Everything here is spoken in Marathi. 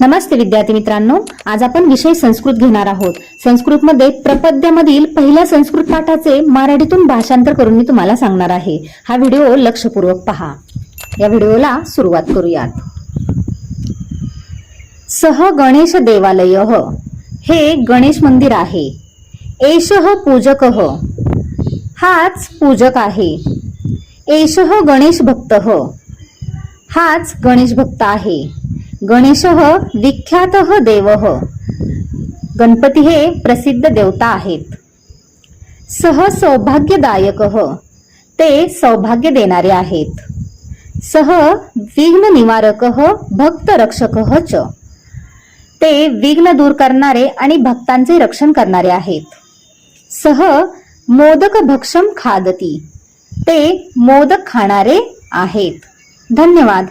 नमस्ते विद्यार्थी मित्रांनो. आज आपण विषय संस्कृत घेणार आहोत. संस्कृतमध्ये प्रपद्यामधील पहिल्या संस्कृत पाठाचे मराठीतून भाषांतर करून मी तुम्हाला सांगणार आहे. हा व्हिडिओ लक्षपूर्वक पहा. या व्हिडिओला सुरुवात करूयात. सह गणेश देवालय. हे गणेश मंदिर आहे. एष पूजक. हाच पूजक आहे. एष गणेश भक्त. हाच गणेश भक्त आहे. गणेश विख्यात देव. गणपती हे प्रसिद्ध देवता आहेत. सह सौभाग्यदायक. ते सौभाग्य देणारे आहेत. सह विघ्न निवारक भक्त रक्षक च. ते विघ्न दूर करणारे आणि भक्तांचे रक्षण करणारे आहेत. सह मोदक भक्षम खादती. ते मोदक खाणारे आहेत. धन्यवाद.